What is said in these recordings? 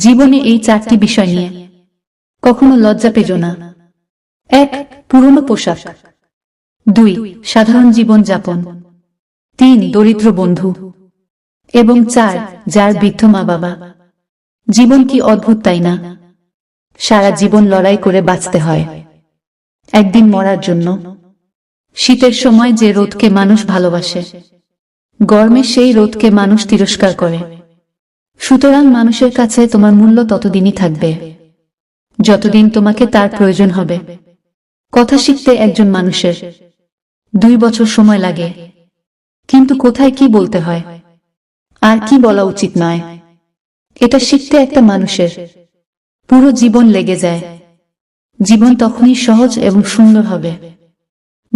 জীবনে এই চারটি বিষয় নিয়ে। কখনো লজ্জা পেজ না। এক, পুরনো পোশাক। দুই, সাধারণ জীবন যাপন তিন, দরিদ্র বন্ধু। এবং চার, যার বৃদ্ধ মা বাবা। জীবন কি অদ্ভুত তাই না? সারা জীবন লড়াই করে বাঁচতে হয়। একদিন মরার জন্য। শীতের সময় যে রোদকে মানুষ ভালোবাসে। গরমে সেই রোদকে মানুষ তিরস্কার করে। সুতরাং মানুষের কাছে তোমার মূল্য ততদিনই থাকবে। যতদিন তোমাকে তার প্রয়োজন হবে। কথা শিখতে একজন মানুষের দুই বছর সময় লাগে। কিন্তু কোথায় কি বলতে হয়? আর কি বলা উচিত নয়। এটা শিখতে একটা মানুষের পুরো জীবন লেগে যায়। জীবন তখনই সহজ এবং সুন্দর হবে,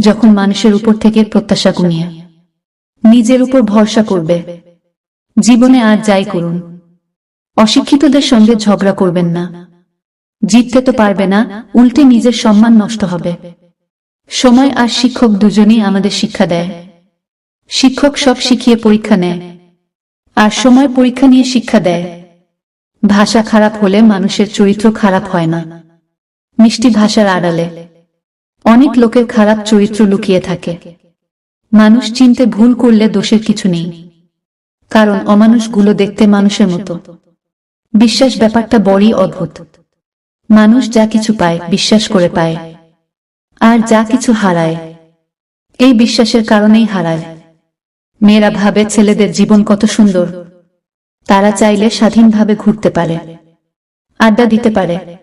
যখন মানুষের উপর থেকে প্রত্যাশা কমিয়ে, নিজের উপর ভরসা করবে। জীবনে আর যাই করুন। অশিক্ষিতদের সঙ্গে ঝগড়া করবেন না। জিততে তো পারবে না, উল্টে নিজের সম্মান নষ্ট হবে। সময় আর শিক্ষক দুজনেই আমাদের শিক্ষা দেয়। শিক্ষক সব শিখিয়ে পরীক্ষা নেয়, আর সময় পরীক্ষা নিয়ে শিক্ষা দেয়। ভাষা খারাপ হলে মানুষের চরিত্র খারাপ হয় না। মিষ্টি ভাষার আড়ালে অনেক লোকের খারাপ চরিত্র লুকিয়ে থাকে। মানুষ চিনতে ভুল করলে দোষের কিছু নেই, কারণ অমানুষগুলো দেখতে মানুষের মতো। বিশ্বাস ব্যাপারটা বড়ই অদ্ভুত। মানুষ যা কিছু পায়, বিশ্বাস করে পায়। আর যা কিছু হারায়, এই বিশ্বাসের কারণেই হারায়। মেয়েরা ভাবে ছেলেদের জীবন কত সুন্দর। তারা চাইলে স্বাধীনভাবে ঘুরতে পারে, আড্ডা দিতে পারে,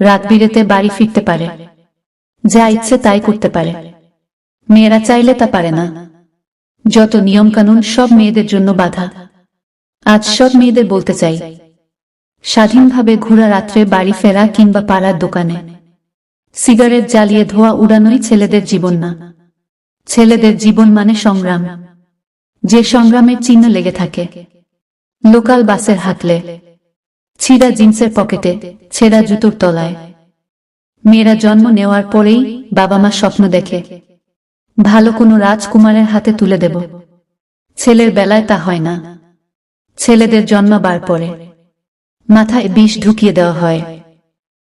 রাত বিরেতে বাড়ি ফিরতে পারে, যা ইচ্ছে তাই করতে পারে। মেয়েরা চাইলে তা পারে না। যত নিয়মকানুন সব মেয়েদের জন্য বাধা। আজ সব মেয়েদের বলতে চাই স্বাধীনভাবে ঘোরা রাত্রে বাড়ি ফেরা কিংবা পাড়ার দোকানে। সিগারেট জ্বালিয়ে ধোয়া উড়ানোই ছেলেদের জীবন না। ছেলেদের জীবন মানে সংগ্রাম। যে সংগ্রামের চিহ্ন লেগে থাকে। লোকাল বাসের হাতলে ছিঁড়া জিন্সের পকেটে, ছেঁড়া জুতোর তলায়। মেয়েরা জন্ম নেওয়ার পরেই বাবা মা স্বপ্ন দেখে। ভালো কোনো রাজকুমারের হাতে তুলে দেব। ছেলের বেলায় তা হয় না। ছেলেদের জন্মাবার পরে। মাথায় বিষ ঢুকিয়ে দেওয়া হয়।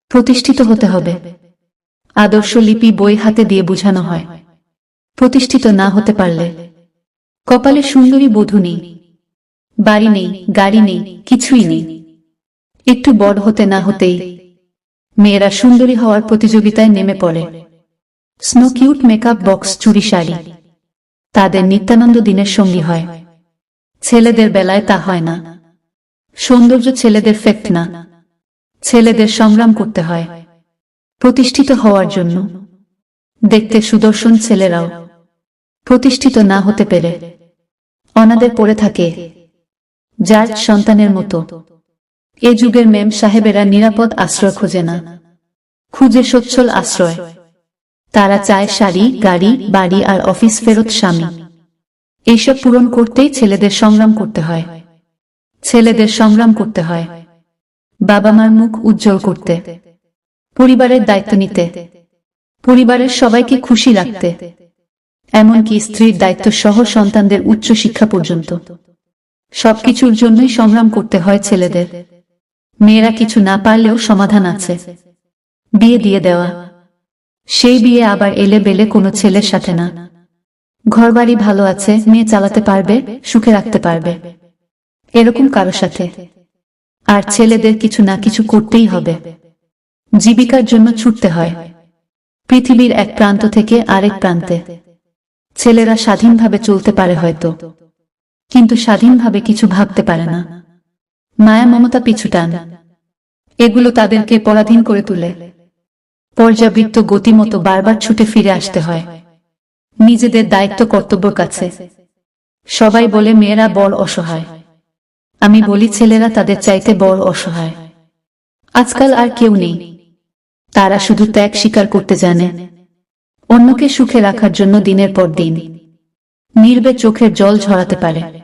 প্রতিষ্ঠিত হতে হবে। আদর্শ লিপি বই হাতে দিয়ে বুঝানো হয়। প্রতিষ্ঠিত না হতে পারলে। কপালে সুন্দরী বধূ নেই। বাড়ি নেই, গাড়ি নেই, কিছুই নেই। একটু বড় হতে না হতেই মেয়েরা সুন্দরী হওয়ার প্রতিযোগিতায় নেমে পড়ে। স্নো কিউট মেকআপ বক্স চুরি শাড়ি। তাদের নিত্যানন্দ দিনের সঙ্গী হয়। ছেলেদের বেলায় তা হয় না। সৌন্দর্য ছেলেদের ফেক্ট না ছেলেদের সংগ্রাম করতে হয়, প্রতিষ্ঠিত হওয়ার জন্য। দেখতে সুদর্শন ছেলেরাও প্রতিষ্ঠিত না হতে পেরে অনাদের পড়ে থাকে যার সন্তানের মতো। এ যুগের মেম সাহেবেরা নিরাপদ আশ্রয় খোঁজে না, খুঁজে সচ্ছল আশ্রয়। তারা চায় শাড়ি, গাড়ি, বাড়ি আর অফিস ফেরত স্বামী। এইসব পূরণ করতেই ছেলেদের সংগ্রাম করতে হয়। ছেলেদের সংগ্রাম করতে হয়। বাবা মার মুখ উজ্জ্বল করতে। পরিবারের দায়িত্ব নিতে। পরিবারের সবাইকে খুশি রাখতে। এমনকি স্ত্রীর দায়িত্ব সহ সন্তানদের উচ্চ শিক্ষা পর্যন্ত। সবকিছুর জন্যই সংগ্রাম করতে হয় ছেলেদের। মেয়েরা কিছু না পারলেও সমাধান আছে। বিয়ে দিয়ে দেওয়া। সেই বিয়ে আবার এলে বেলে কোনো ছেলের সাথে না। ঘরবাড়ি ভালো আছে, মেয়ে চালাতে পারবে, সুখে রাখতে পারবে। এরকম কারও সাথে। আর ছেলেদের কিছু না কিছু করতেই হবে। জীবিকার জন্য ছুটতে হয়। পৃথিবীর এক প্রান্ত থেকে আরেক প্রান্তে। ছেলেরা স্বাধীনভাবে চলতে পারে হয়তো। কিন্তু স্বাধীনভাবে কিছু ভাবতে পারে না। মায়া মমতা পিছু টান। এগুলো তাদেরকে পরাধীন করে তুলে। পর্যাবৃত্ত গতিমতো বারবার ছুটে ফিরে আসতে হয়। নিজেদের দায়িত্ব কর্তব্য কাছে। সবাই বলে, মেয়েরা বড় অসহায়। আমি বলি, ছেলেরা তাদের চাইতে বড় অসহায়। আজকাল আর কেউ নেই। তারা শুধু ত্যাগ স্বীকার করতে জানে। অন্যকে সুখে রাখার জন্য দিনের পর দিন। নির্বে চোখের জল ঝরাতে পারে।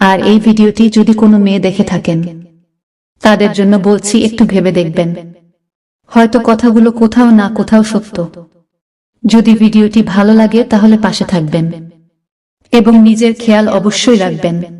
আর এই ভিডিওটি যদি কোনো মেয়ে দেখে থাকেন, তাদের জন্য বলছি, একটু ভেবে দেখবেন। হয়তো কথাগুলো কোথাও না কোথাও সত্য। যদি ভিডিওটি ভালো লাগে, তাহলে পাশে থাকবেন। এবং নিজের খেয়াল অবশ্যই রাখবেন।